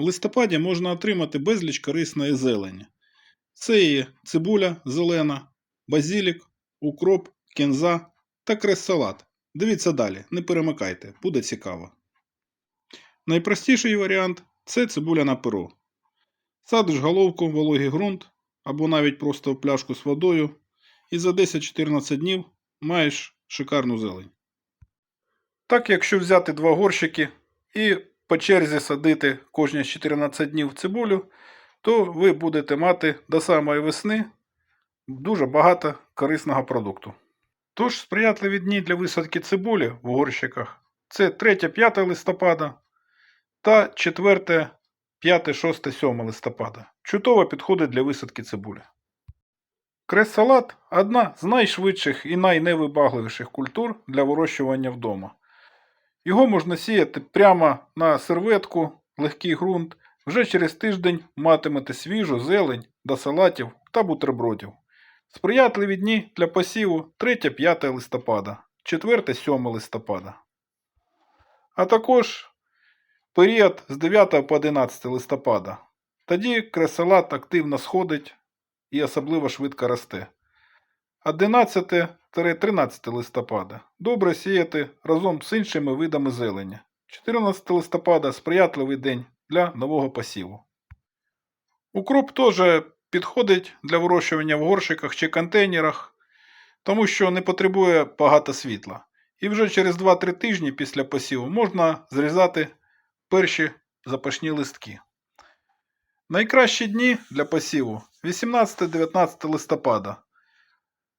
У листопаді можна отримати безліч корисної зелені. Це є цибуля зелена, базілік, укроп, кінза та крес-салат. Дивіться далі, не перемикайте, буде цікаво. Найпростіший варіант це цибуля на перо. Садиш головку в вологий ґрунт або навіть просто в пляшку з водою і за 10-14 днів маєш шикарну зелень. Так, якщо взяти два горщики і по черзі садити кожні 14 днів цибулю, то ви будете мати до самої весни дуже багато корисного продукту. Тож сприятливі дні для висадки цибулі в горщиках це 3-5 листопада та 4, 5, 6, 7 листопада. Чудово підходить для висадки цибулі. Крес-салат одна з найшвидших і найневибагливіших культур для вирощування вдома. Його можна сіяти прямо на серветку, легкий ґрунт. Вже через тиждень матимете свіжу зелень до салатів та бутербродів. Сприятливі дні для посіву 3-5 листопада, 4-7 листопада. А також період з 9 по 11 листопада. Тоді кресалат активно сходить і особливо швидко росте. 11-13 листопада добре сіяти разом з іншими видами зелені. 14 листопада сприятливий день для нового посіву. Укроп теж підходить для вирощування в горщиках чи контейнерах, тому що не потребує багато світла. І вже через 2-3 тижні після посіву можна зрізати перші запашні листки. Найкращі дні для посіву 18-19 листопада.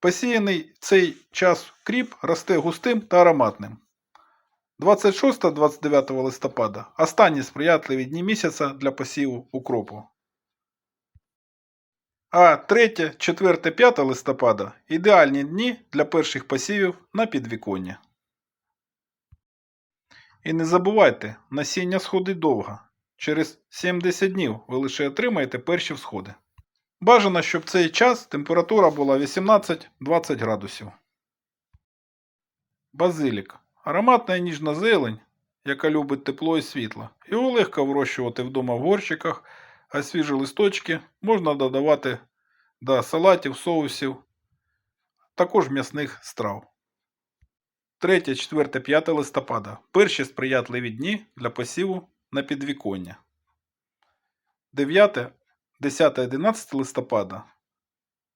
Посіяний цей час кріп росте густим та ароматним. 26-29 листопада останні сприятливі дні місяця для посіву укропу. А 3, 4, 5 листопада ідеальні дні для перших посівів на підвіконня. І не забувайте, насіння сходить довго. Через 70 днів ви лише отримаєте перші всходи. Бажано, щоб в цей час температура була 18-20 градусів. Базилік. Ароматна і ніжна зелень, яка любить тепло і світло. Його легко вирощувати вдома в горщиках, а свіжі листочки можна додавати до салатів, соусів, також м'ясних страв. 3, 4, 5 листопада. Перші сприятливі дні для посіву на підвіконня. 9, 10, 11 листопада.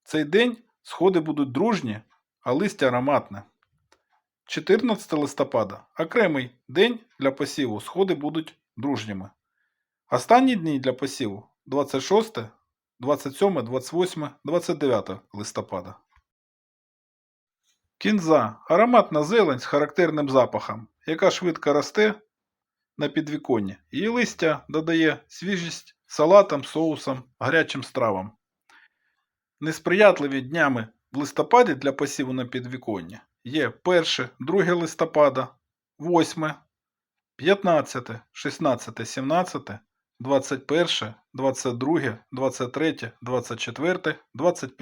Цей день сходи будуть дружні, а листя ароматне. 14 листопада окремий день для посіву сходи будуть дружніми. Останні дні для посіву 26, 27, 28, 29 листопада. Кінза ароматна зелень з характерним запахом, яка швидко росте на підвіконні. Її листя додає свіжість салатам, соусам, гарячим стравам. Несприятливі днями в листопаді для посіву на підвіконня є 1, 2 листопада, 8, 15, 16, 17, 21, 22, 23, 24, 25.